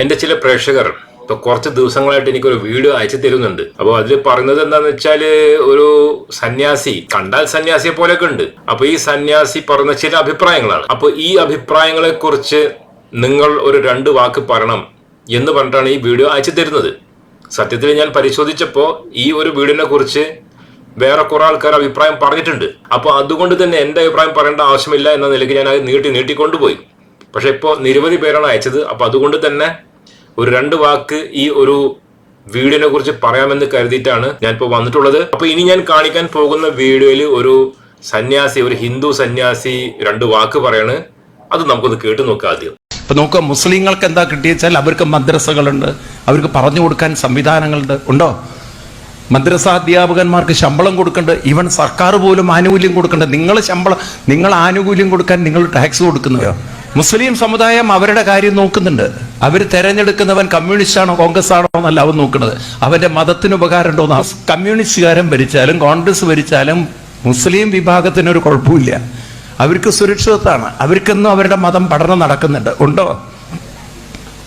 എന്റെ ചില പ്രേക്ഷകർ ഇപ്പൊ കുറച്ച് ദിവസങ്ങളായിട്ട് എനിക്കൊരു വീഡിയോ അയച്ചു തരുന്നുണ്ട്. അപ്പോൾ അതിൽ പറയുന്നത് എന്താന്ന് വെച്ചാൽ ഒരു സന്യാസി കണ്ടാൽ സന്യാസിയെ പോലെയൊക്കെ ഉണ്ട്. അപ്പൊ ഈ സന്യാസി പറഞ്ഞ ചില അഭിപ്രായങ്ങളാണ്. അപ്പൊ ഈ അഭിപ്രായങ്ങളെ കുറിച്ച് നിങ്ങൾ ഒരു രണ്ട് വാക്ക് പറയണം എന്ന് പറഞ്ഞിട്ടാണ് ഈ വീഡിയോ അയച്ചു തരുന്നത്. സത്യത്തിൽ ഞാൻ പരിശോധിച്ചപ്പോൾ ഈ ഒരു വീഡിയോനെ കുറിച്ച് വേറെ കുറെ ആൾക്കാർ അഭിപ്രായം പറഞ്ഞിട്ടുണ്ട്. അപ്പൊ അതുകൊണ്ട് തന്നെ എന്റെ അഭിപ്രായം പറയേണ്ട ആവശ്യമില്ല എന്ന നിലയ്ക്ക് ഞാൻ അത് നീട്ടി നീട്ടിക്കൊണ്ടുപോയി. പക്ഷെ ഇപ്പോൾ നിരവധി പേരാണ് അയച്ചത്. അപ്പൊ അതുകൊണ്ട് തന്നെ ഒരു രണ്ട് വാക്ക് ഈ ഒരു വീഡിയോനെ കുറിച്ച് പറയാമെന്ന് കരുതിയിട്ടാണ് ഞാൻ ഇപ്പോൾ വന്നിട്ടുള്ളത്. അപ്പൊ ഇനി ഞാൻ കാണിക്കാൻ പോകുന്ന വീഡിയോയിൽ ഒരു സന്യാസി ഒരു ഹിന്ദു സന്യാസി രണ്ട് വാക്ക് പറയാണ്. അത് നമുക്കൊന്ന് കേട്ടു നോക്കാം ആദ്യം. ഇപ്പൊ നോക്കുക മുസ്ലിങ്ങൾക്ക് എന്താ കിട്ടിയെച്ചാൽ അവർക്ക് മദ്രസകളുണ്ട്. അവർക്ക് പറഞ്ഞു കൊടുക്കാൻ സംവിധാനങ്ങളുണ്ട്. ഉണ്ടോ? മദ്രസ അധ്യാപകന്മാർക്ക് ശമ്പളം കൊടുക്കേണ്ടത് ഈവൻ സർക്കാർ പോലും ആനുകൂല്യം കൊടുക്കേണ്ടത് നിങ്ങൾ ശമ്പളം നിങ്ങൾ ആനുകൂല്യം കൊടുക്കാൻ നിങ്ങൾ ടാക്സ് കൊടുക്കുന്നവയോ മുസ്ലിം സമുദായം അവരുടെ കാര്യം നോക്കുന്നുണ്ട്. അവർ തെരഞ്ഞെടുക്കുന്നവൻ കമ്മ്യൂണിസ്റ്റ് ആണോ കോൺഗ്രസ് ആണോ എന്നല്ല അവൻ നോക്കുന്നത്. അവന്റെ മതത്തിന് ഉപകാരം ഉണ്ടോ കമ്മ്യൂണിസ്റ്റുകാരൻ ഭരിച്ചാലും കോൺഗ്രസ് ഭരിച്ചാലും മുസ്ലിം വിഭാഗത്തിനൊരു കുഴപ്പമില്ല. അവർക്ക് സുരക്ഷിതത്വമാണ്. അവർക്കൊന്നും അവരുടെ മതം പഠനം നടക്കുന്നുണ്ട്. ഉണ്ടോ?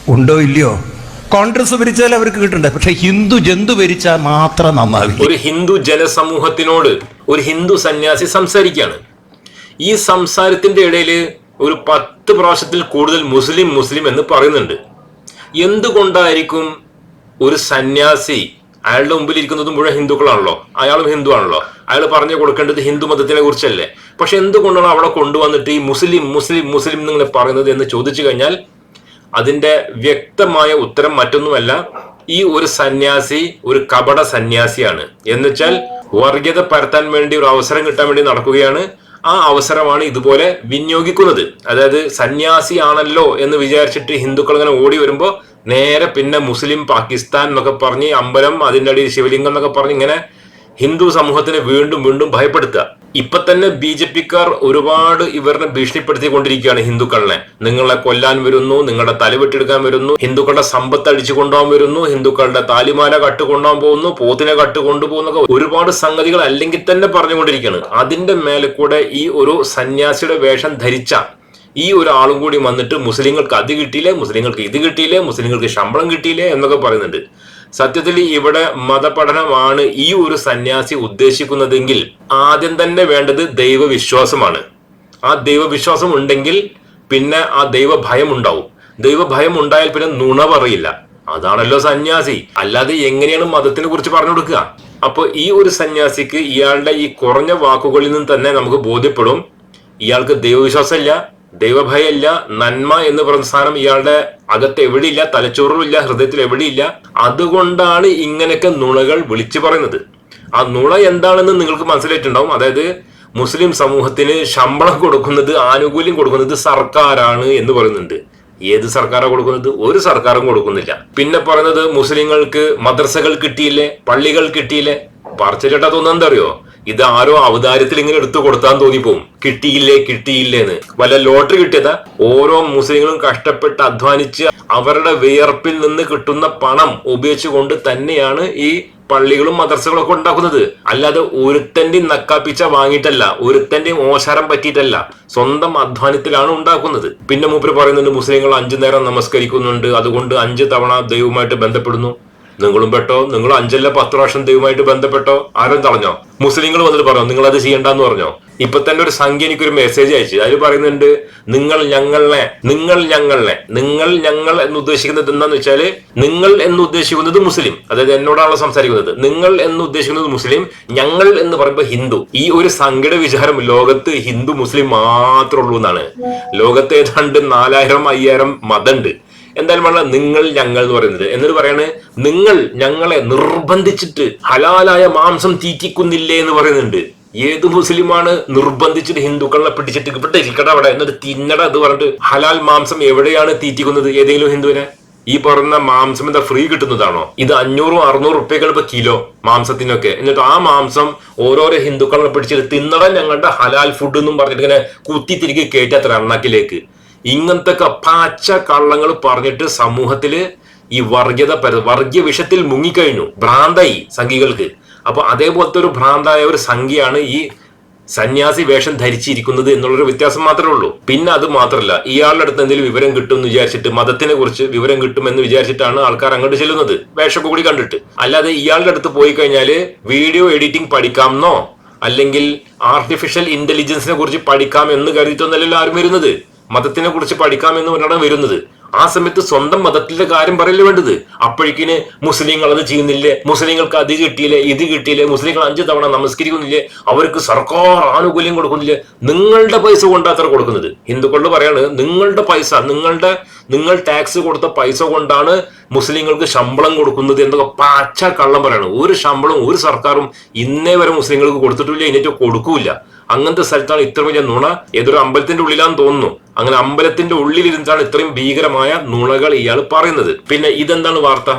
ഉണ്ടോ ഇല്ലയോ? കോൺഗ്രസ് ഭരിച്ചാൽ അവർക്ക് കിട്ടുന്നുണ്ട്. പക്ഷെ ഹിന്ദു ജന്തു ഭരിച്ചാൽ മാത്രം നന്നാവില്ല. ഒരു ഹിന്ദു ജനസമൂഹത്തിനോട് ഒരു ഹിന്ദു സന്യാസി സംസാരിക്കുകയാണ്. ഈ സംസാരത്തിന്റെ ഇടയിൽ ഒരു പത്ത് പ്രാവശ്യത്തിൽ കൂടുതൽ മുസ്ലിം മുസ്ലിം എന്ന് പറയുന്നുണ്ട്. എന്തുകൊണ്ടായിരിക്കും ഒരു സന്യാസി അയാളുടെ മുമ്പിൽ ഇരിക്കുന്നത് മുഴുവൻ ഹിന്ദുക്കളാണല്ലോ? അയാളും ഹിന്ദു ആണല്ലോ അയാൾ പറഞ്ഞു കൊടുക്കേണ്ടത് ഹിന്ദു മതത്തിനെ കുറിച്ചല്ലേ? പക്ഷെ എന്തുകൊണ്ടാണ് അവിടെ കൊണ്ടുവന്നിട്ട് ഈ മുസ്ലിം മുസ്ലിം മുസ്ലിം എന്നിങ്ങനെ പറയുന്നത് എന്ന് ചോദിച്ചു കഴിഞ്ഞാൽ അതിന്റെ വ്യക്തമായ ഉത്തരം മറ്റൊന്നുമല്ല. ഈ ഒരു സന്യാസി ഒരു കപട സന്യാസിയാണ്. എന്നുവെച്ചാൽ വർഗീയത പരത്താൻ വേണ്ടി ഒരു അവസരം കിട്ടാൻ വേണ്ടി നടക്കുകയാണ്. ആ അവസരമാണ് ഇതുപോലെ വിനിയോഗിക്കുന്നത്. അതായത് സന്യാസി ആണല്ലോ എന്ന് വിചാരിച്ചിട്ട് ഹിന്ദുക്കൾ ഇങ്ങനെ ഓടി വരുമ്പോൾ നേരെ പിന്നെ മുസ്ലിം പാകിസ്ഥാൻ എന്നൊക്കെ പറഞ്ഞ് അമ്പലം അതിന്റെ അടിയിൽ ശിവലിംഗം എന്നൊക്കെ പറഞ്ഞ് ഇങ്ങനെ ഹിന്ദു സമൂഹത്തിനെ വീണ്ടും വീണ്ടും ഭയപ്പെടുത്തുക. ഇപ്പൊ തന്നെ ബി ജെ പിക്കാർ ഒരുപാട് ഇവരെ ഭീഷണിപ്പെടുത്തിക്കൊണ്ടിരിക്കുകയാണ് ഹിന്ദുക്കളെ. നിങ്ങളെ കൊല്ലാൻ വരുന്നു നിങ്ങളുടെ തലവെട്ടെടുക്കാൻ വരുന്നു ഹിന്ദുക്കളുടെ സമ്പത്ത് അടിച്ചു കൊണ്ടുപോകാൻ വരുന്നു ഹിന്ദുക്കളുടെ താലിമാല കട്ട് കൊണ്ടുപോകാൻ പോകുന്നു പോത്തിനെ കട്ട് കൊണ്ടുപോകുന്നൊക്കെ ഒരുപാട് സംഗതികൾ അല്ലെങ്കിൽ തന്നെ പറഞ്ഞുകൊണ്ടിരിക്കുകയാണ്. അതിന്റെ മേലെ കൂടെ ഈ ഒരു സന്യാസിയുടെ വേഷം ധരിച്ച ഈ ഒരു ആളും കൂടി വന്നിട്ട് മുസ്ലിങ്ങൾക്ക് അത് കിട്ടിയില്ലേ മുസ്ലിങ്ങൾക്ക് ഇത് കിട്ടിയില്ലേ മുസ്ലിങ്ങൾക്ക് ശമ്പളം കിട്ടിയില്ലേ എന്നൊക്കെ പറയുന്നുണ്ട്. സത്യത്തിൽ ഇവിടെ മതപഠനമാണ് ഈ ഒരു സന്യാസി ഉദ്ദേശിക്കുന്നതെങ്കിൽ ആദ്യം തന്നെ വേണ്ടത് ദൈവവിശ്വാസമാണ്. ആ ദൈവവിശ്വാസം ഉണ്ടെങ്കിൽ പിന്നെ ആ ദൈവഭയം ഉണ്ടാവും ദൈവഭയം ഉണ്ടായാൽ പിന്നെ നുണ പറയില്ല അതാണല്ലോ സന്യാസി. അല്ലാതെ എങ്ങനെയാണ് മതത്തിനെ കുറിച്ച് പറഞ്ഞു കൊടുക്കുക? അപ്പൊ ഈ ഒരു സന്യാസിക്ക് ഇയാളുടെ ഈ കുറഞ്ഞ വാക്കുകളിൽ നിന്ന് തന്നെ നമുക്ക് ബോധ്യപ്പെടും. ഇയാൾക്ക് ദൈവവിശ്വാസമില്ല. ദൈവഭയമില്ല നന്മ എന്ന് പറഞ്ഞ സാധനം ഇയാളുടെ അകത്ത് എവിടെയില്ല തലച്ചോറിലില്ല ഹൃദയത്തിൽ എവിടെയില്ല. അതുകൊണ്ടാണ് ഇങ്ങനെയൊക്കെ നുണകൾ വിളിച്ചു പറയുന്നത്. ആ നുണ എന്താണെന്ന് നിങ്ങൾക്ക് മനസ്സിലായിട്ടുണ്ടാവും. അതായത് മുസ്ലിം സമൂഹത്തിന് ശമ്പളം കൊടുക്കുന്നത് ആനുകൂല്യം കൊടുക്കുന്നത് സർക്കാരാണ് എന്ന് പറയുന്നുണ്ട്. ഏത് സർക്കാരാണ് കൊടുക്കുന്നത്? ഒരു സർക്കാരും കൊടുക്കുന്നില്ല. പിന്നെ പറയുന്നത് മുസ്ലിങ്ങൾക്ക് മദ്രസകൾ കിട്ടിയില്ലേ? പള്ളികൾ കിട്ടിയില്ലേ? പറച്ചിലിട്ടാ തോന്നുന്നത് എന്താ അറിയോ? ഇത് ആരോ അവതാരത്തിൽ ഇങ്ങനെ എടുത്തു കൊടുത്താൻ തോന്നിപ്പോവും. കിട്ടിയില്ലേ കിട്ടിയില്ലേന്ന്. വല്ല ലോട്ടറി കിട്ടിയതാ? ഓരോ മുസ്ലിങ്ങളും കഷ്ടപ്പെട്ട് അധ്വാനിച്ച് അവരുടെ വിയർപ്പിൽ നിന്ന് കിട്ടുന്ന പണം ഉപയോഗിച്ചുകൊണ്ട് തന്നെയാണ് ഈ പള്ളികളും മദർസകളും ഒക്കെ ഉണ്ടാക്കുന്നത്. അല്ലാതെ ഒരുത്തന്റെ നക്കാപ്പിച്ച വാങ്ങിയിട്ടല്ല ഒരുത്തന്റെ ഓശാരം പറ്റിയിട്ടല്ല. സ്വന്തം അധ്വാനത്തിലാണ് ഉണ്ടാക്കുന്നത്. പിന്നെ മൂപ്പര് പറയുന്നുണ്ട് മുസ്ലിങ്ങൾ അഞ്ചു നേരം നമസ്കരിക്കുന്നുണ്ട്. അതുകൊണ്ട് അഞ്ച് തവണ ദൈവവുമായിട്ട് ബന്ധപ്പെടുന്നു. നിങ്ങളും പെട്ടോ? നിങ്ങൾ അഞ്ചല്ല പത്ത് പ്രാവശ്യം ദൈവമായിട്ട് ബന്ധപ്പെട്ടോ? ആരും തളഞ്ഞോ മുസ്ലിങ്ങൾ വന്നിട്ട് പറഞ്ഞോ നിങ്ങൾ അത് ചെയ്യണ്ടെന്ന് പറഞ്ഞോ? ഇപ്പൊ തന്നെ ഒരു സംഖ്യ എനിക്കൊരു മെസ്സേജ് അയച്ചു. അതിൽ പറയുന്നുണ്ട് നിങ്ങൾ ഞങ്ങളെ നിങ്ങൾ ഞങ്ങളെ നിങ്ങൾ ഞങ്ങൾ എന്ന് ഉദ്ദേശിക്കുന്നത് എന്താന്ന് വെച്ചാൽ നിങ്ങൾ എന്ന് ഉദ്ദേശിക്കുന്നത് മുസ്ലിം. അതായത് എന്നോടാണല്ലോ സംസാരിക്കുന്നത്. നിങ്ങൾ എന്ന് ഉദ്ദേശിക്കുന്നത് മുസ്ലിം ഞങ്ങൾ എന്ന് പറയുമ്പോൾ ഹിന്ദു. ഈ ഒരു സങ്കട വിചാരം ലോകത്ത് ഹിന്ദു മുസ്ലിം മാത്രമുള്ളൂ എന്നാണ്. ലോകത്ത് ഏതാണ്ട് നാലായിരം അയ്യായിരം മതമുണ്ട് എന്തായാലും പറഞ്ഞ നിങ്ങൾ ഞങ്ങൾ എന്ന് പറയുന്നത്. എന്നിട്ട് പറയണേ നിങ്ങൾ ഞങ്ങളെ നിർബന്ധിച്ചിട്ട് ഹലാലായ മാംസം തീറ്റിക്കുന്നില്ലേ? എന്ന് പറയുന്നുണ്ട്. ഏത് മുസ്ലിമാണ് നിർബന്ധിച്ചിട്ട് ഹിന്ദുക്കളെ പിടിച്ചിട്ട് ഇവിടെ ഇരിക്കട അവിടെ? എന്നിട്ട് തിന്നട എന്ന് പറഞ്ഞിട്ട് ഹലാൽ മാംസം എവിടെയാണ് തീറ്റിക്കുന്നത് ഏതെങ്കിലും ഹിന്ദുവിനെ? ഈ പറഞ്ഞ മാംസം എന്താ ഫ്രീ കിട്ടുന്നതാണോ? ഇത് അഞ്ഞൂറും അറുന്നൂറ് റുപ്യകൾ ഇപ്പൊ കിലോ മാംസത്തിനൊക്കെ. എന്നിട്ട് ആ മാംസം ഓരോരോ ഹിന്ദുക്കളെ പിടിച്ചിട്ട് തിന്നട ഞങ്ങളുടെ ഹലാൽ ഫുഡ് എന്നും പറഞ്ഞിട്ട് ഇങ്ങനെ കുത്തി തിരികെ കയറ്റാത്ര എണ്ണക്കിലേക്ക് ഇങ്ങനത്തെ പച്ച കള്ളങ്ങൾ പറഞ്ഞിട്ട് സമൂഹത്തിൽ ഈ വർഗീയത വർഗീയ വിഷത്തിൽ മുങ്ങിക്കഴിഞ്ഞു ഭ്രാന്തായി സംഘികൾക്ക്. അപ്പൊ അതേപോലത്തെ ഒരു ഭ്രാന്തായ ഒരു സംഖ്യയാണ് ഈ സന്യാസി വേഷം ധരിച്ചിരിക്കുന്നത് എന്നുള്ളൊരു വ്യത്യാസം മാത്രമേ ഉള്ളൂ. പിന്നെ അത് മാത്രമല്ല ഇയാളുടെ അടുത്ത് എന്തെങ്കിലും വിവരം കിട്ടും എന്ന് വിചാരിച്ചിട്ട് മതത്തിനെ കുറിച്ച് വിവരം കിട്ടുമെന്ന് വിചാരിച്ചിട്ടാണ് ആൾക്കാർ അങ്ങോട്ട് ചെല്ലുന്നത് വേഷമൊക്കെ കൂടി കണ്ടിട്ട്. അല്ലാതെ ഇയാളുടെ അടുത്ത് പോയി കഴിഞ്ഞാൽ വീഡിയോ എഡിറ്റിംഗ് പഠിക്കാമെന്നോ അല്ലെങ്കിൽ ആർട്ടിഫിഷ്യൽ ഇന്റലിജൻസിനെ കുറിച്ച് പഠിക്കാം എന്ന് കരുതിയിട്ടൊന്നല്ലല്ലോ ആരും വരുന്നത്. മതത്തിനെ കുറിച്ച് പഠിക്കാമെന്ന് പറഞ്ഞാണ് വരുന്നത്. ആ സമയത്ത് സ്വന്തം മതത്തിന്റെ കാര്യം പറയല്ലേ വേണ്ടത്? അപ്പോഴേക്കിന് മുസ്ലിങ്ങൾ അത് ചെയ്യുന്നില്ലേ? മുസ്ലിങ്ങൾക്ക് അത് കിട്ടിയില്ലേ? ഇത് കിട്ടിയില്ലേ? മുസ്ലിങ്ങൾ അഞ്ചു തവണ നമസ്കരിക്കുന്നില്ലേ? അവർക്ക് സർക്കാർ ആനുകൂല്യം കൊടുക്കുന്നില്ലേ? നിങ്ങളുടെ പൈസ കൊണ്ടാത്ര കൊടുക്കുന്നത്. ഹിന്ദുക്കളുടെ പറയാണ് നിങ്ങളുടെ പൈസ നിങ്ങളുടെ നിങ്ങൾ ടാക്സ് കൊടുത്ത പൈസ കൊണ്ടാണ് മുസ്ലിങ്ങൾക്ക് ശമ്പളം കൊടുക്കുന്നത് എന്നൊക്കെ പച്ച കള്ളം പറയാണ്. ഒരു ശമ്പളം ഒരു സർക്കാരും ഇന്നേ വരെ മുസ്ലിങ്ങൾക്ക് കൊടുത്തിട്ടില്ല ഇനിയിട്ട് കൊടുക്കൂല അങ്ങനത്തെ സ്ഥലത്താണ് ഇത്ര വലിയ നുണ. ഏതൊരു അമ്പലത്തിന്റെ ഉള്ളിലാന്ന് തോന്നുന്നു. അങ്ങനെ അമ്പലത്തിന്റെ ഉള്ളിലിരുന്നിട്ടാണ് ഇത്രയും ഭീകരമായ നുണകൾ ഇയാൾ പറയുന്നത്. പിന്നെ ഇതെന്താണ് വാർത്ത?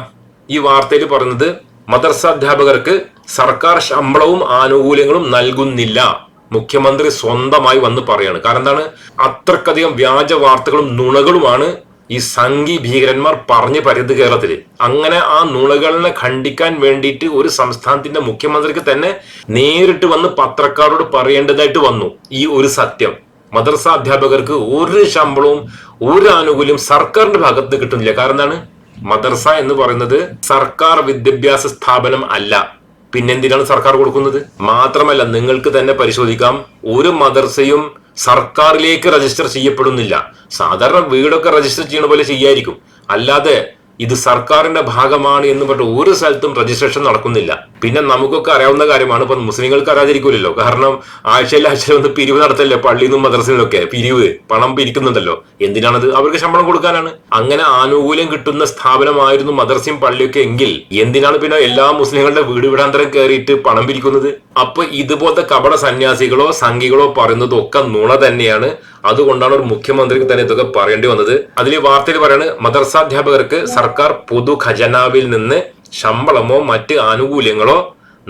ഈ വാർത്തയിൽ പറയുന്നത് മദർസ അധ്യാപകർക്ക് സർക്കാർ ശമ്പളവും ആനുകൂല്യങ്ങളും നൽകുന്നില്ല. മുഖ്യമന്ത്രി സ്വന്തമായി വന്ന് പറയാണ്. കാരണം എന്താണ്? അത്രക്കധികം വ്യാജ വാർത്തകളും നുണകളുമാണ് ഈ സംഘി ഭീകരന്മാർ പറഞ്ഞു പരത് കേരളത്തിൽ. അങ്ങനെ ആ നുണകളിനെ ഖണ്ഡിക്കാൻ വേണ്ടിയിട്ട് ഒരു സംസ്ഥാനത്തിന്റെ മുഖ്യമന്ത്രിക്ക് തന്നെ നേരിട്ട് വന്ന് പത്രക്കാരോട് പറയേണ്ടതായിട്ട് വന്നു. ഈ ഒരു സത്യം. മദ്രസ അധ്യാപകർക്ക് ഒരു ശമ്പളവും ഒരു ആനുകൂല്യം സർക്കാരിന്റെ ഭാഗത്ത് കിട്ടുന്നില്ല. കാരണം എന്താണ്? മദ്രസ എന്ന് പറയുന്നത് സർക്കാർ വിദ്യാഭ്യാസ സ്ഥാപനം അല്ല. പിന്നെന്തിനാണ് സർക്കാർ കൊടുക്കുന്നത്? മാത്രമല്ല നിങ്ങൾക്ക് തന്നെ പരിശോധിക്കാം. ഒരു മദർസയും സർക്കാരിലേക്ക് രജിസ്റ്റർ ചെയ്യപ്പെടുന്നില്ല. സാധാരണ വീടൊക്കെ രജിസ്റ്റർ ചെയ്യുന്ന പോലെ ചെയ്യായിരിക്കും. അല്ലാതെ ഇത് സർക്കാരിന്റെ ഭാഗമാണ് എന്ന് പറഞ്ഞിട്ട് ഒരു സ്ഥലത്തും രജിസ്ട്രേഷൻ നടക്കുന്നില്ല. പിന്നെ നമുക്കൊക്കെ അറിയാവുന്ന കാര്യമാണ് ഇപ്പൊ മുസ്ലിങ്ങൾക്ക് അറിയാതിരിക്കില്ലല്ലോ കാരണം ആഴ്ചയിൽ ആഴ്ചയിൽ ഒന്ന് പിരിവ് നടത്തല്ലേ പള്ളിയിൽ നിന്നും മദ്രസയിലൊക്കെ പിരിവ് പണം പിരിക്കുന്നുണ്ടല്ലോ. എന്തിനാണത്? അവർക്ക് ശമ്പളം കൊടുക്കാനാണ്. അങ്ങനെ ആനുകൂല്യം കിട്ടുന്ന സ്ഥാപനമായിരുന്നു മദ്രസയും പള്ളിയൊക്കെ എങ്കിൽ എന്തിനാണ് പിന്നെ എല്ലാ മുസ്ലിങ്ങളുടെ വീട് വിടാന്തരം കയറിയിട്ട് പണം പിരിക്കുന്നത്? അപ്പൊ ഇതുപോലത്തെ കപട സന്യാസികളോ സംഘികളോ പറയുന്നതൊക്കെ നുണ തന്നെയാണ്. അതുകൊണ്ടാണ് ഒരു മുഖ്യമന്ത്രിക്ക് തന്നെ ഇതൊക്കെ പറയേണ്ടി വന്നത്. അതിൽ വാർത്തയിൽ പറയാണ് മദർസാധ്യാപകർക്ക് സർക്കാർ പൊതു ഖജനാവിൽ നിന്ന് ശമ്പളമോ മറ്റ് ആനുകൂല്യങ്ങളോ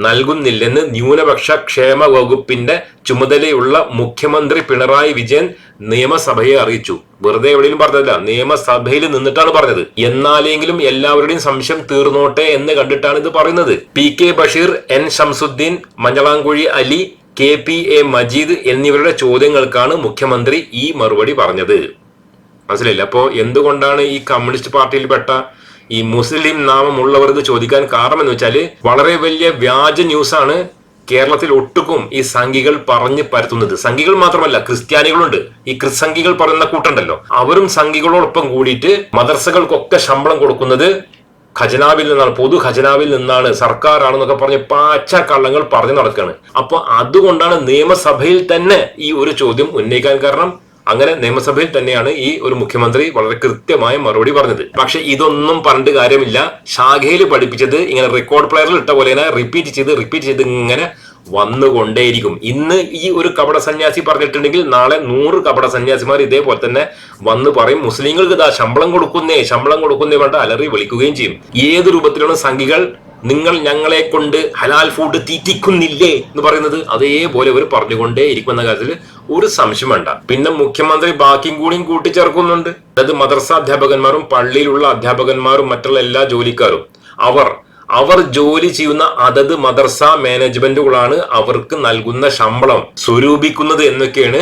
നൽകുന്നില്ലെന്ന് ന്യൂനപക്ഷ ക്ഷേമ വകുപ്പിന്റെ ചുമതലയുള്ള മുഖ്യമന്ത്രി പിണറായി വിജയൻ നിയമസഭയെ അറിയിച്ചു. വെറുതെ എവിടെയും പറഞ്ഞതല്ല നിയമസഭയിൽ നിന്നിട്ടാണ് പറഞ്ഞത്. എന്നാലെങ്കിലും എല്ലാവരുടെയും സംശയം തീർന്നോട്ടെ എന്ന് കണ്ടിട്ടാണ് ഇത് പറയുന്നത്. P K Basheer N Shamsuddin Manjalamkuzhi Ali K P A Majeed എന്നിവരുടെ ചോദ്യങ്ങൾക്കാണ് മുഖ്യമന്ത്രി ഈ മറുപടി പറഞ്ഞത്. മനസ്സിലായില്ല? അപ്പോ എന്തുകൊണ്ടാണ് ഈ കമ്മ്യൂണിസ്റ്റ് പാർട്ടിയിൽപ്പെട്ട ഈ മുസ്ലിം നാമമുള്ളവർക്ക് ചോദിക്കാൻ കാരണം എന്ന് വെച്ചാൽ വളരെ വലിയ വ്യാജ ന്യൂസാണ് കേരളത്തിൽ ഒട്ടുക്കും ഈ സംഘികൾ പറഞ്ഞ് പരത്തുന്നത്. സംഘികൾ മാത്രമല്ല ക്രിസ്ത്യാനികളുണ്ട്. ഈ ക്രിസ്സംഘികൾ പറയുന്ന കൂട്ടുണ്ടല്ലോ. അവരും സംഘികളോടൊപ്പം കൂടിയിട്ട് മദർസകൾക്കൊക്കെ ശമ്പളം കൊടുക്കുന്നത് ഖജനാവിൽ നിന്നാണ് പൊതു ഖജനാവിൽ നിന്നാണ് സർക്കാരാണെന്നൊക്കെ പറഞ്ഞ് പാച്ച കള്ളങ്ങൾ പറഞ്ഞു നടക്കുകയാണ് അപ്പൊ അതുകൊണ്ടാണ് നിയമസഭയിൽ തന്നെ ഈ ഒരു ചോദ്യം ഉന്നയിക്കാൻ കാരണം അങ്ങനെ നിയമസഭയിൽ തന്നെയാണ് ഈ ഒരു മുഖ്യമന്ത്രി വളരെ കൃത്യമായ മറുപടി പറഞ്ഞത്. പക്ഷെ ഇതൊന്നും പറഞ്ഞിട്ട് കാര്യമില്ല. ശാഖയിൽ പഠിപ്പിച്ചത് ഇങ്ങനെ റെക്കോർഡ് പ്ലെയറിൽ ഇട്ട പോലെ റിപ്പീറ്റ് ചെയ്ത് റിപ്പീറ്റ് ചെയ്ത് ഇങ്ങനെ വന്നുകൊണ്ടേയിരിക്കും. ഇന്ന് ഈ ഒരു കപട സന്യാസി പറഞ്ഞിട്ടുണ്ടെങ്കിൽ നാളെ നൂറ് കപട സന്യാസിമാർ ഇതേപോലെ തന്നെ വന്ന് പറയും. മുസ്ലിങ്ങൾക്ക് ഇതാ ശമ്പളം കൊടുക്കുന്നേ ശമ്പളം കൊടുക്കുന്നേ വേണ്ട അലറി വിളിക്കുകയും ചെയ്യും. ഏത് രൂപത്തിലാണ് സംഘികൾ നിങ്ങൾ ഞങ്ങളെ കൊണ്ട് ഹലാൽ ഫുഡ് തീറ്റിക്കുന്നില്ലേ എന്ന് പറയുന്നത് അതേപോലെ അവർ പറഞ്ഞുകൊണ്ടേ ഇരിക്കുന്ന കാര്യത്തിൽ ഒരു സംശയം വേണ്ട. പിന്നെ മുഖ്യമന്ത്രി ബാക്കിയും കൂടിയും കൂട്ടിച്ചേർക്കുന്നുണ്ട്. അതായത് മദ്രസ അധ്യാപകന്മാരും പള്ളിയിലുള്ള അധ്യാപകന്മാരും മറ്റുള്ള എല്ലാ ജോലിക്കാരും. അവർ അവർ ജോലി ചെയ്യുന്ന അതത് മദർസ മാനേജ്മെന്റുകളാണ് അവർക്ക് നൽകുന്ന ശമ്പളം സ്വരൂപിക്കുന്നത് എന്നൊക്കെയാണ്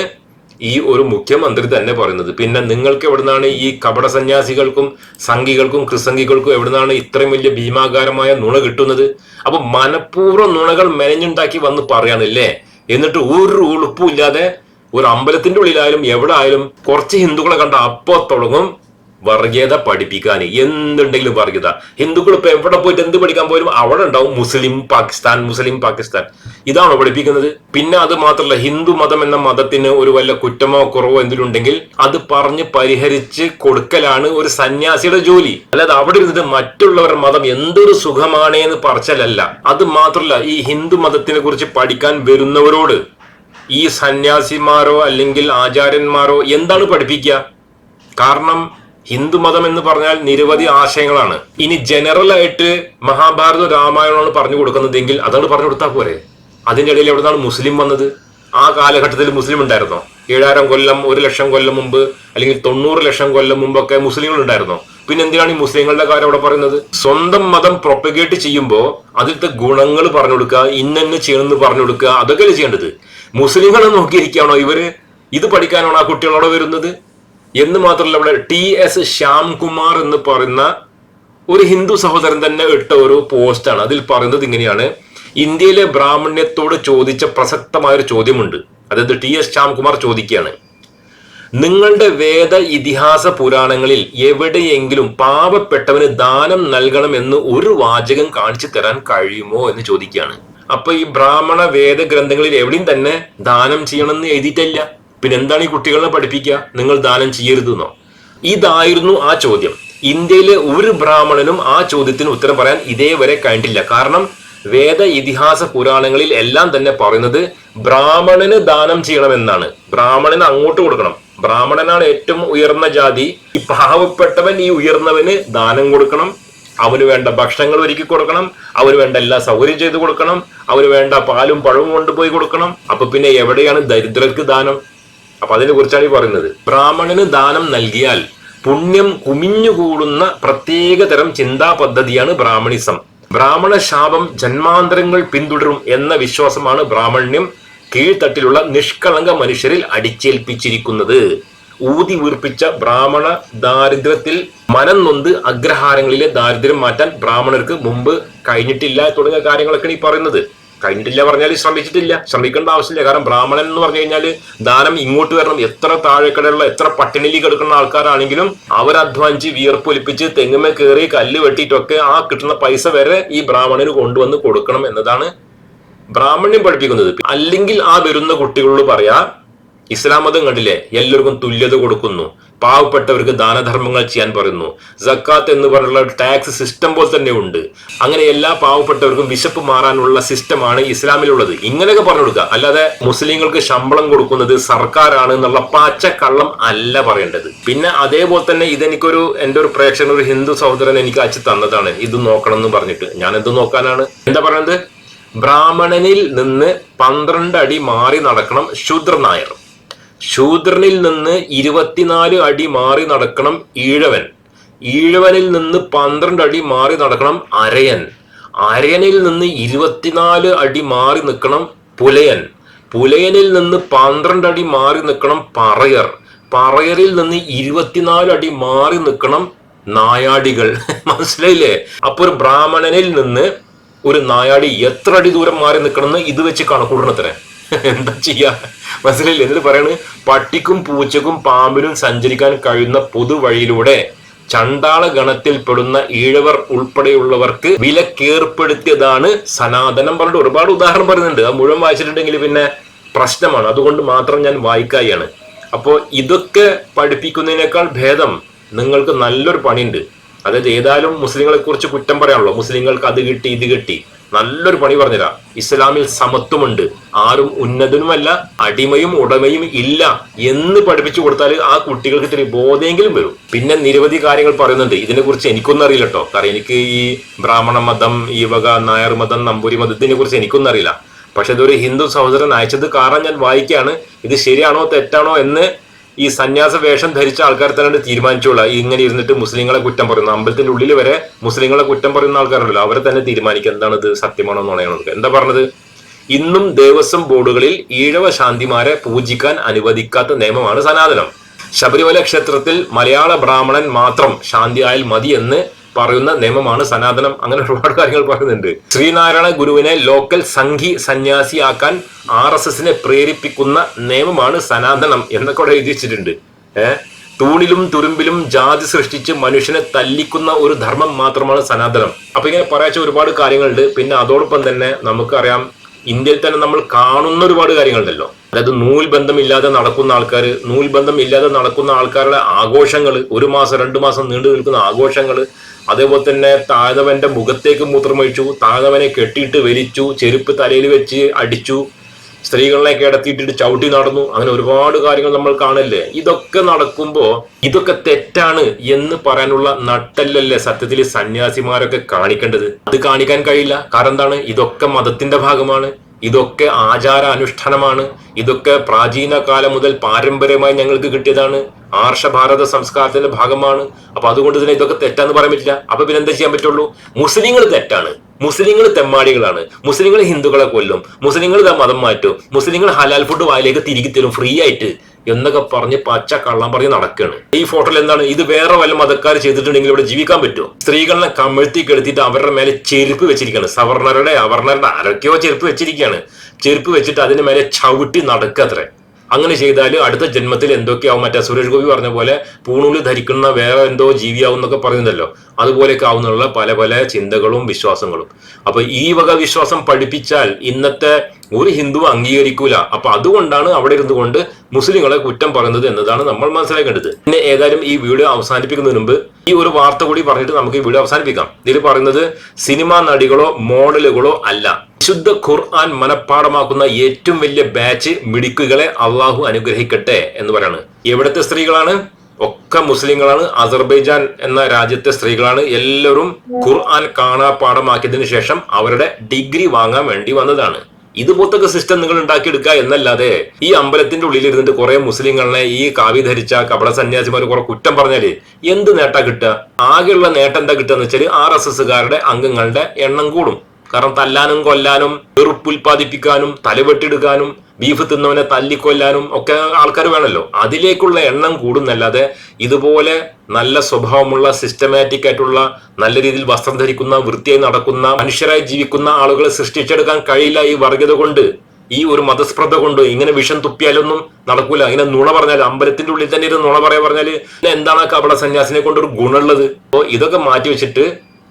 ഈ ഒരു മുഖ്യമന്ത്രി തന്നെ പറയുന്നത്. പിന്നെ നിങ്ങൾക്ക് എവിടുന്നാണ് ഈ കപട സന്യാസികൾക്കും സംഘികൾക്കും ക്രിസംഘികൾക്കും എവിടുന്നാണ് ഇത്രയും വലിയ ഭീമാകാരമായ നുണ കിട്ടുന്നത്? അപ്പൊ മനഃപൂർവം നുണകൾ മെനഞ്ഞുണ്ടാക്കി വന്ന് പറയാണല്ലേ എന്നിട്ട് ഒരു ഉളുപ്പും ഇല്ലാതെ ഒരു അമ്പലത്തിന്റെ ഉള്ളിലായാലും എവിടെ ആയാലും കുറച്ച് ഹിന്ദുക്കളെ കണ്ട അപ്പോ തുടങ്ങും. വർഗീയത പഠിപ്പിക്കാൻ എന്തുണ്ടെങ്കിലും വർഗീയത. ഹിന്ദുക്കൾ ഇപ്പൊ എവിടെ പോയിട്ട് എന്ത് പഠിക്കാൻ പോലും അവിടെ ഉണ്ടാവും. മുസ്ലിം പാകിസ്ഥാൻ മുസ്ലിം പാകിസ്ഥാൻ. ഇതാണോ പഠിപ്പിക്കുന്നത്. പിന്നെ അത് മാത്രമല്ല ഹിന്ദു മതം എന്ന മതത്തിന് ഒരു വല്ല കുറ്റമോ കുറവോ എന്തെങ്കിലും അത് പറഞ്ഞ് പരിഹരിച്ച് കൊടുക്കലാണ് ഒരു സന്യാസിയുടെ ജോലി. അല്ലാതെ അവിടെ ഇരുന്നിട്ട് മറ്റുള്ളവരുടെ മതം എന്തൊരു സുഖമാണ് എന്ന് പറച്ചലല്ല. അത് മാത്രമല്ല ഈ ഹിന്ദു മതത്തിനെ കുറിച്ച് പഠിക്കാൻ വരുന്നവരോട് ഈ സന്യാസിമാരോ അല്ലെങ്കിൽ ആചാര്യന്മാരോ എന്താണ് പഠിപ്പിക്കുക? കാരണം ഹിന്ദുമതം എന്ന് പറഞ്ഞാൽ നിരവധി ആശയങ്ങളാണ്. ഇനി ജനറൽ ആയിട്ട് മഹാഭാരത രാമായണമാണ് പറഞ്ഞു കൊടുക്കുന്നതെങ്കിൽ അതാണ് പറഞ്ഞു കൊടുത്താൽ പോരെ? അതിന്റെ ഇടയിൽ എവിടുന്നാണ് മുസ്ലിം വന്നത്? ആ കാലഘട്ടത്തിൽ മുസ്ലിം ഉണ്ടായിരുന്നോ? ഏഴായിരം കൊല്ലം ഒരു ലക്ഷം കൊല്ലം മുമ്പ് അല്ലെങ്കിൽ തൊണ്ണൂറ് ലക്ഷം കൊല്ലം മുമ്പൊക്കെ മുസ്ലിങ്ങൾ ഉണ്ടായിരുന്നോ? പിന്നെ എന്തിനാണ് ഈ മുസ്ലിങ്ങളുടെ കാര്യം അവിടെ പറയുന്നത്? സ്വന്തം മതം പ്രൊപ്പഗേറ്റ് ചെയ്യുമ്പോൾ അതിലത്തെ ഗുണങ്ങൾ പറഞ്ഞു കൊടുക്കുക ഇന്നെന്നെ ചെയ്യണമെന്ന് പറഞ്ഞു കൊടുക്കുക അതൊക്കെയല്ലേ ചെയ്യേണ്ടത്? മുസ്ലിങ്ങളെ നോക്കിയിരിക്കുകയാണോ ഇവർ? ഇത് പഠിക്കാനാണോ ആ കുട്ടികളോട് വരുന്നത്? എന്ന് മാത്രമല്ല ഇവിടെ ടി എസ് ശ്യാംകുമാർ എന്ന് പറയുന്ന ഒരു ഹിന്ദു സഹോദരൻ തന്നെ ഇട്ട ഒരു പോസ്റ്റാണ്. അതിൽ പറയുന്നത് ഇങ്ങനെയാണ്. ഇന്ത്യയിലെ ബ്രാഹ്മണ്യത്തോട് ചോദിച്ച പ്രസക്തമായ ഒരു ചോദ്യമുണ്ട്. അതായത് ടി എസ് ശ്യാംകുമാർ ചോദിക്കുകയാണ്. നിങ്ങളുടെ വേദ ഇതിഹാസ പുരാണങ്ങളിൽ എവിടെയെങ്കിലും പാവപ്പെട്ടവന് ദാനം നൽകണമെന്ന് ഒരു വാചകം കാണിച്ചു തരാൻ കഴിയുമോ എന്ന് ചോദിക്കുകയാണ്. അപ്പൊ ഈ ബ്രാഹ്മണ വേദ ഗ്രന്ഥങ്ങളിൽ എവിടെയും തന്നെ ദാനം ചെയ്യണമെന്ന് എഴുതിയിട്ടില്ല. പിന്നെ എന്താണ് ഈ കുട്ടികളെ പഠിപ്പിക്കുക? നിങ്ങൾ ദാനം ചെയ്യരുതെന്നോ? ഇതായിരുന്നു ആ ചോദ്യം. ഇന്ത്യയിലെ ഒരു ബ്രാഹ്മണനും ആ ചോദ്യത്തിന് ഉത്തരം പറയാൻ ഇതേവരെ കഴിഞ്ഞില്ല കാരണം വേദ ഇതിഹാസ പുരാണങ്ങളിൽ എല്ലാം തന്നെ പറയുന്നത് ബ്രാഹ്മണന് ദാനം ചെയ്യണമെന്നാണ്. ബ്രാഹ്മണന് അങ്ങോട്ട് കൊടുക്കണം. ബ്രാഹ്മണനാണ് ഏറ്റവും ഉയർന്ന ജാതി. ഈ പാവപ്പെട്ടവൻ ഈ ഉയർന്നവന് ദാനം കൊടുക്കണം. അവന് വേണ്ട ഭക്ഷണങ്ങൾ ഒരുക്കി കൊടുക്കണം. അവന് വേണ്ട എല്ലാ സൗകര്യം ചെയ്തു കൊടുക്കണം. അവന് വേണ്ട പാലും പഴവും കൊണ്ടുപോയി കൊടുക്കണം. അപ്പൊ പിന്നെ എവിടെയാണ് ദരിദ്രർക്ക് ദാനം? അപ്പൊ അതിനെ കുറിച്ചാണ് ഈ പറയുന്നത്. ബ്രാഹ്മണന് ദാനം നൽകിയാൽ പുണ്യം കുമിഞ്ഞുകൂടുന്ന പ്രത്യേക തരം ചിന്താ പദ്ധതിയാണ് ബ്രാഹ്മണിസം. ബ്രാഹ്മണ ശാപം ജന്മാന്തരങ്ങൾ പിന്തുടരും എന്ന വിശ്വാസമാണ് ബ്രാഹ്മണ്യം കീഴ്ത്തട്ടിലുള്ള നിഷ്കളങ്ക മനുഷ്യരിൽ അടിച്ചേൽപ്പിച്ചിരിക്കുന്നത്. ഊതി വീർപ്പിച്ച ബ്രാഹ്മണ ദാരിദ്ര്യത്തിൽ മനം നൊന്ത് അഗ്രഹാരങ്ങളിലെ ദാരിദ്ര്യം മാറ്റാൻ ബ്രാഹ്മണർക്ക് മുമ്പ് കഴിഞ്ഞിട്ടില്ല തുടങ്ങിയ കാര്യങ്ങളൊക്കെയാണ് ഈ പറയുന്നത്. കഴിഞ്ഞിട്ടില്ല പറഞ്ഞാൽ ശ്രമിച്ചിട്ടില്ല. ശ്രമിക്കേണ്ട ആവശ്യമില്ല. കാരണം ബ്രാഹ്മണൻ എന്ന് പറഞ്ഞു കഴിഞ്ഞാൽ ദാനം ഇങ്ങോട്ട് വരണം. എത്ര താഴെക്കടയുള്ള എത്ര പട്ടിണിയിൽ കിടക്കുന്ന ആൾക്കാരാണെങ്കിലും അവരധ്വാനിച്ച് വിയർപ്പൊലിപ്പിച്ച് തെങ്ങുമേ കയറി കല്ല് വെട്ടിയിട്ടൊക്കെ ആ കിട്ടുന്ന പൈസ വരെ ഈ ബ്രാഹ്മണന് കൊണ്ടുവന്ന് കൊടുക്കണം എന്നതാണ് ബ്രാഹ്മണ്യം പഠിപ്പിക്കുന്നത്. അല്ലെങ്കിൽ ആ വരുന്ന കുട്ടികളോട് പറയാ ഇസ്ലാം മതം കണ്ടില്ലേ? എല്ലാവർക്കും തുല്യത കൊടുക്കുന്നു. പാവപ്പെട്ടവർക്ക് ദാനധർമ്മങ്ങൾ ചെയ്യാൻ പറയുന്നു. സക്കാത്ത് എന്ന് പറഞ്ഞുള്ള ടാക്സ് സിസ്റ്റം പോലെ തന്നെ ഉണ്ട്. അങ്ങനെ എല്ലാ പാവപ്പെട്ടവർക്കും വിശപ്പ് മാറാനുള്ള സിസ്റ്റമാണ് ഇസ്ലാമിലുള്ളത്. ഇങ്ങനെയൊക്കെ പറഞ്ഞു കൊടുക്കുക. അല്ലാതെ മുസ്ലിങ്ങൾക്ക് ശമ്പളം കൊടുക്കുന്നത് സർക്കാരാണ് എന്നുള്ള പാച്ചക്കള്ളം അല്ല പറയേണ്ടത്. പിന്നെ അതേപോലെ തന്നെ ഇതെനിക്കൊരു എന്റെ ഒരു പ്രേക്ഷകൻ ഒരു ഹിന്ദു സഹോദരൻ എനിക്ക് അച്ഛൻ തന്നതാണ്. ഇത് നോക്കണം എന്ന് പറഞ്ഞിട്ട്. ഞാൻ എന്ത് നോക്കാനാണ്? എന്താ പറയുന്നത് ബ്രാഹ്മണനിൽ നിന്ന് പന്ത്രണ്ട് അടി മാറി നടക്കണം ശൂദ്ര നായർ ശൂദ്രനിൽ നിന്ന് ഇരുപത്തിനാല് അടി മാറി നടക്കണം ഈഴവൻ. ഈഴവനിൽ നിന്ന് പന്ത്രണ്ട് അടി മാറി നടക്കണം അരയൻ. അരയനിൽ നിന്ന് ഇരുപത്തിനാല് അടി മാറി നിൽക്കണം പുലയൻ. പുലയനിൽ നിന്ന് പന്ത്രണ്ട് അടി മാറി നിൽക്കണം പറയർ. പറയറിൽ നിന്ന് ഇരുപത്തിനാല് അടി മാറി നിൽക്കണം നായാടികൾ. മനസ്സിലായില്ലേ? അപ്പൊ ഒരു ബ്രാഹ്മണനിൽ നിന്ന് ഒരു നായാടി എത്ര അടി ദൂരം മാറി നിൽക്കണമെന്ന് ഇത് വെച്ച് കണക്കൂടണത്രേ എന്താ ചെയ്യാ? മനസ്സിലായില്ല? എന്നിട്ട് പറയാണ് പട്ടിക്കും പൂച്ചക്കും പാമ്പിനും സഞ്ചരിക്കാൻ കഴിയുന്ന പൊതുവഴിയിലൂടെ ചണ്ടാള ഗണത്തിൽപ്പെടുന്ന ഈഴവർ ഉൾപ്പെടെയുള്ളവർക്ക് വിലക്കേർപ്പെടുത്തിയതാണ് സനാതനം പറഞ്ഞിട്ട് ഒരുപാട് ഉദാഹരണം പറയുന്നുണ്ട്. അത് മുഴുവൻ വായിച്ചിട്ടുണ്ടെങ്കിൽ പിന്നെ പ്രശ്നമാണ്. അതുകൊണ്ട് മാത്രം ഞാൻ വായിക്കായാണ്. അപ്പോൾ ഇതൊക്കെ പഠിപ്പിക്കുന്നതിനേക്കാൾ ഭേദം നിങ്ങൾക്ക് നല്ലൊരു പണിയുണ്ട്. അതായത് ഏതായാലും മുസ്ലിങ്ങളെ കുറിച്ച് കുറ്റം പറയാനുള്ളൂ. മുസ്ലിങ്ങൾക്ക് അത് കിട്ടി ഇത് കിട്ടി. നല്ലൊരു പണി പറഞ്ഞതാ. ഇസ്ലാമിൽ സമത്വമുണ്ട്. ആരും ഉന്നതനുമല്ല അടിമയും ഉടമയും ഇല്ല എന്ന് പഠിപ്പിച്ചു കൊടുത്താൽ ആ കുട്ടികൾക്ക് ഇത്തിരി ബോധമെങ്കിലും വരും. പിന്നെ നിരവധി കാര്യങ്ങൾ പറയുന്നുണ്ട്. ഇതിനെക്കുറിച്ച് എനിക്കൊന്നും അറിയില്ല കേട്ടോ കാരണം എനിക്ക് ഈ ബ്രാഹ്മണ മതം ഈ വക നായർ മതം നമ്പൂരി മതത്തിനെ കുറിച്ച് എനിക്കൊന്നും അറിയില്ല. പക്ഷെ ഇതൊരു ഹിന്ദു സഹോദരൻ അയച്ചത് കാരണം ഞാൻ വായിക്കുകയാണ്. ഇത് ശരിയാണോ തെറ്റാണോ എന്ന് ഈ സന്യാസ വേഷം ധരിച്ച ആൾക്കാർ തന്നെ തീരുമാനിച്ചോളാം ഇങ്ങനെ ഇരുന്നിട്ട് മുസ്ലിങ്ങളെ കുറ്റം പറയുന്നു അമ്പലത്തിന്റെ ഉള്ളിൽ വരെ മുസ്ലിങ്ങളെ കുറ്റം പറയുന്ന ആൾക്കാരുണ്ടല്ലോ അവരെ തന്നെ തീരുമാനിക്കുക എന്താണ് ഇത് സത്യമാണോ നുണയാണോ. എന്താ പറഞ്ഞത്? ഇന്നും ദേവസ്വം ബോർഡുകളിൽ ഈഴവ ശാന്തിമാരെ പൂജിക്കാൻ അനുവദിക്കാത്ത നിയമമാണ് സനാതനം. ശബരിമല ക്ഷേത്രത്തിൽ മലയാള ബ്രാഹ്മണൻ മാത്രം ശാന്തി ആയാൽ മതി എന്ന് പറയുന്ന നിയമമാണ് സനാതനം. അങ്ങനെ ഒരുപാട് കാര്യങ്ങൾ പറയുന്നുണ്ട്. ശ്രീനാരായണ ഗുരുവിനെ ലോക്കൽ സംഘി സന്യാസിയാക്കാൻ ആർ എസ് എസിനെ പ്രേരിപ്പിക്കുന്ന നിയമമാണ് സനാതനം എന്നൊക്കെ അവിടെ എഴുതി വെച്ചിട്ടുണ്ട് ഏഹ് തൂണിലും തുരുമ്പിലും ജാതി സൃഷ്ടിച്ച് മനുഷ്യനെ തല്ലിക്കുന്ന ഒരു ധർമ്മം മാത്രമാണ് സനാതനം. അപ്പൊ ഇങ്ങനെ പറയാച്ച ഒരുപാട് കാര്യങ്ങളുണ്ട്. പിന്നെ അതോടൊപ്പം തന്നെ നമുക്കറിയാം ഇന്ത്യയിൽ തന്നെ നമ്മൾ കാണുന്ന ഒരുപാട് കാര്യങ്ങളുണ്ടല്ലോ. അതായത് നൂൽ ബന്ധമില്ലാതെ നടക്കുന്ന ആൾക്കാർ നൂൽ ബന്ധം ഇല്ലാതെ നടക്കുന്ന ആൾക്കാരുടെ ആഘോഷങ്ങൾ ഒരു മാസം രണ്ടു മാസം നീണ്ടു നിൽക്കുന്ന ആഘോഷങ്ങൾ അതേപോലെ തന്നെ താഴ്ന്നവന്റെ മുഖത്തേക്ക് മൂത്രമൊഴിച്ചു താഴ്ന്നവനെ കെട്ടിയിട്ട് വലിച്ചു ചെരുപ്പ് തലയിൽ വെച്ച് അടിച്ചു സ്ത്രീകളെ കിടത്തിയിട്ടിട്ട് ചവിട്ടി നടന്നു. അങ്ങനെ ഒരുപാട് കാര്യങ്ങൾ നമ്മൾ കാണില്ലേ? ഇതൊക്കെ നടക്കുമ്പോൾ ഇതൊക്കെ തെറ്റാണ് എന്ന് പറയാനുള്ള നട്ടല്ലല്ലേ സത്യത്തിൽ സന്യാസിമാരൊക്കെ കാണിക്കേണ്ടത്? അത് കാണിക്കാൻ കഴിയില്ല. കാരണം എന്താണ്? ഇതൊക്കെ മതത്തിന്റെ ഭാഗമാണ്. ഇതൊക്കെ ആചാര അനുഷ്ഠാനമാണ് ഇതൊക്കെ പ്രാചീന കാലം മുതൽ പാരമ്പര്യമായി ഞങ്ങൾക്ക് കിട്ടിയതാണ്. ആർഷഭാരത സംസ്കാരത്തിന്റെ ഭാഗമാണ്. അപ്പൊ അതുകൊണ്ട് തന്നെ ഇതൊക്കെ തെറ്റാന്ന് പറയാൻ പറ്റില്ല. അപ്പൊ പിന്നെ എന്താ ചെയ്യാൻ പറ്റുള്ളൂ? മുസ്ലിങ്ങൾ തെറ്റാണ്. മുസ്ലിങ്ങൾ തെമ്മാടികളാണ്. മുസ്ലിങ്ങൾ ഹിന്ദുക്കളെ കൊല്ലും. മുസ്ലിങ്ങൾ മതം മാറ്റും. മുസ്ലിങ്ങൾ ഹലാൽ ഫുഡ് വായിലേക്ക് തിരികെ തരും ഫ്രീ ആയിട്ട്. എന്നൊക്കെ പറഞ്ഞ് പച്ച കള്ളം പറഞ്ഞ് നടക്കുകയാണ് ഈ ഫോട്ടോയിൽ എന്താണ്? ഇത് വേറെ വല്ല മതക്കാർ ചെയ്തിട്ടുണ്ടെങ്കിൽ ഇവിടെ ജീവിക്കാൻ പറ്റുമോ? സ്ത്രീകളെ കമിഴ്ത്തി കെടുത്തിട്ട് അവരുടെ മേലെ ചെരുപ്പ് വെച്ചിരിക്കുകയാണ്. സവർണരുടെ അവർണരുടെ ആരൊക്കെയോ ചെരുപ്പ് വെച്ചിരിക്കുകയാണ്. ചെരുപ്പ് വെച്ചിട്ട് അതിന് മേലെ ചവിട്ടി നടക്കുക അങ്ങനെ ചെയ്താൽ അടുത്ത ജന്മത്തിൽ എന്തൊക്കെയാവും? മറ്റേ സുരേഷ് ഗോപി പറഞ്ഞ പോലെ പൂണൂൽ ധരിക്കുന്ന വേറെ എന്തോ ജീവിയാവും എന്നൊക്കെ പറയുന്നല്ലോ. അതുപോലെയൊക്കെ ആവുന്നുള്ള പല പല ചിന്തകളും വിശ്വാസങ്ങളും. അപ്പൊ ഈ വക വിശ്വാസം പഠിപ്പിച്ചാൽ ഇന്നത്തെ ഒരു ഹിന്ദു അംഗീകരിക്കൂല. അപ്പൊ അതുകൊണ്ടാണ് അവിടെ ഇരുന്നുകൊണ്ട് മുസ്ലിങ്ങളെ കുറ്റം പറയുന്നത് എന്നതാണ് നമ്മൾ മനസ്സിലാക്കേണ്ടത്. പിന്നെ ഏതായാലും ഈ വീഡിയോ അവസാനിപ്പിക്കുന്നതിന് മുമ്പ് ഈ ഒരു വാർത്ത കൂടി പറഞ്ഞിട്ട് നമുക്ക് ഈ വീഡിയോ അവസാനിപ്പിക്കാം. ഇതിൽ പറയുന്നത് സിനിമാ നടികളോ മോഡലുകളോ അല്ല. വിശുദ്ധ ഖുർആൻ മനഃപ്പാടമാക്കുന്ന ഏറ്റവും വലിയ ബാച്ച് മിടുക്കുകളെ അള്ളാഹു അനുഗ്രഹിക്കട്ടെ എന്ന് പറയാണ്. എവിടുത്തെ സ്ത്രീകളാണ്? ഒക്കെ മുസ്ലിങ്ങളാണ്. അസർബൈജാൻ എന്ന രാജ്യത്തെ സ്ത്രീകളാണ്. എല്ലാവരും ഖുർആൻ കാണാപ്പാടമാക്കിയതിനു ശേഷം അവരുടെ ഡിഗ്രി വാങ്ങാൻ വേണ്ടി വന്നതാണ്. ഇതുപോലത്തെ സിസ്റ്റം നിങ്ങൾ ഉണ്ടാക്കിയെടുക്കുക എന്നല്ലാതെ ഈ അമ്പലത്തിന്റെ ഉള്ളിൽ ഇരുന്നിട്ട് കുറെ മുസ്ലിങ്ങളെ ഈ കാവി ധരിച്ച കപട സന്യാസിമാർ കുറെ കുറ്റം പറഞ്ഞാൽ എന്ത് നേട്ടാ കിട്ടുക? ആകെയുള്ള നേട്ടം എന്താ കിട്ടുക എന്ന് വെച്ചാൽ ആർ എസ് എസ്സുകാരുടെ അംഗങ്ങളുടെ എണ്ണം കൂടും. കാരണം തല്ലാനും കൊല്ലാനും വെറുപ്പ് ഉൽപ്പാദിപ്പിക്കാനും തലവെട്ടിടുക്കാനും ബീഫ് തിന്നവനെ തല്ലിക്കൊല്ലാനും ഒക്കെ ആൾക്കാർ വേണമല്ലോ. അതിലേക്കുള്ള എണ്ണം കൂടുന്നല്ലാതെ ഇതുപോലെ നല്ല സ്വഭാവമുള്ള സിസ്റ്റമാറ്റിക് ആയിട്ടുള്ള നല്ല രീതിയിൽ വസ്ത്രം ധരിക്കുന്ന വൃത്തിയായി നടക്കുന്ന മനുഷ്യരായി ജീവിക്കുന്ന ആളുകളെ സൃഷ്ടിച്ചെടുക്കാൻ കഴിയില്ല ഈ വർഗത കൊണ്ട് ഈ ഒരു മതസ്പ്രദ്ധ കൊണ്ട് ഇങ്ങനെ വിഷം തുപ്പിയാലൊന്നും നടക്കൂല. ഇങ്ങനെ നുണ പറഞ്ഞാൽ അമ്പലത്തിന്റെ ഉള്ളിൽ തന്നെ ഇരുന്ന് നുണ പറയാ പറഞ്ഞാൽ പിന്നെ എന്താണ് കപട സന്യാസിനെ കൊണ്ട് ഒരു ഗുണമുള്ളത്? അപ്പോൾ ഇതൊക്കെ മാറ്റി വെച്ചിട്ട്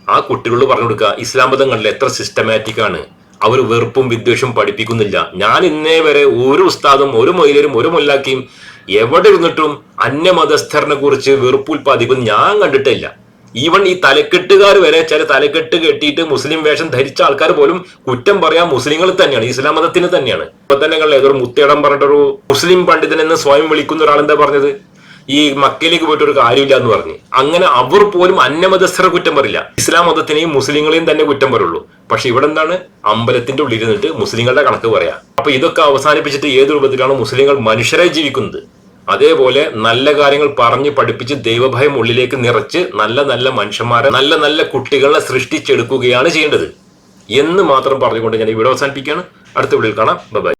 ആ കുട്ടികളോട് പറഞ്ഞു കൊടുക്കുക ഇസ്ലാം മതങ്ങളിൽ എത്ര സിസ്റ്റമാറ്റിക് ആണ്. അവർ വെറുപ്പും വിദ്വേഷവും പഠിപ്പിക്കുന്നില്ല. ഞാൻ ഇന്നേ വരെ ഒരു ഉസ്താദും ഒരു മൊയിലരും ഒരു മൊല്ലാക്കിയും എവിടെ ഇരുന്നിട്ടും അന്യമതസ്ഥരനെ കുറിച്ച് വെറുപ്പ് ഉൽപ്പാദിക്കുന്ന ഞാൻ കണ്ടിട്ടില്ല. ഈവൻ ഈ തലക്കെട്ടുകാർ വരെ ചില തലക്കെട്ട് കെട്ടിയിട്ട് മുസ്ലിം വേഷം ധരിച്ച ആൾക്കാർ പോലും കുറ്റം പറയാൻ മുസ്ലിങ്ങൾ തന്നെയാണ് ഇസ്ലാം മതത്തിന് തന്നെയാണ്. ഇപ്പൊ തന്നെ ഏതൊരു മുത്തേടം പറഞ്ഞിട്ടൊരു മുസ്ലിം പണ്ഡിതൻ എന്ന് സ്വയം വിളിക്കുന്ന ഒരാൾ എന്താ പറഞ്ഞത്? ഈ മക്കയിലേക്ക് പോയിട്ട് ഒരു കാര്യമില്ല എന്ന് പറഞ്ഞു. അങ്ങനെ അവർ പോലും അന്യമതസ്ഥരെ കുറ്റം പറയില്ല. ഇസ്ലാം മതത്തിനെയും മുസ്ലിങ്ങളെയും തന്നെ കുറ്റം പറയുള്ളൂ. പക്ഷെ ഇവിടെ എന്താണ് അമ്പലത്തിന്റെ ഉള്ളിൽ ഇരുന്നിട്ട് മുസ്ലിങ്ങളുടെ കണക്ക് പറയാം. അപ്പൊ ഇതൊക്കെ അവസാനിപ്പിച്ചിട്ട് ഏത് രൂപത്തിലാണ് മുസ്ലിങ്ങൾ മനുഷ്യരെ ജീവിക്കുന്നത്? അതേപോലെ നല്ല കാര്യങ്ങൾ പറഞ്ഞ് പഠിപ്പിച്ച് ദൈവഭയം ഉള്ളിലേക്ക് നിറച്ച് നല്ല നല്ല മനുഷ്യന്മാരെ നല്ല നല്ല കുട്ടികളെ സൃഷ്ടിച്ചെടുക്കുകയാണ് ചെയ്യേണ്ടത്. എന്ന് മാത്രം പറഞ്ഞുകൊണ്ട് ഞാൻ ഇവിടെ അവസാനിപ്പിക്കുകയാണ്. അടുത്ത വീഡിയോയിൽ കാണാം. ബൈ.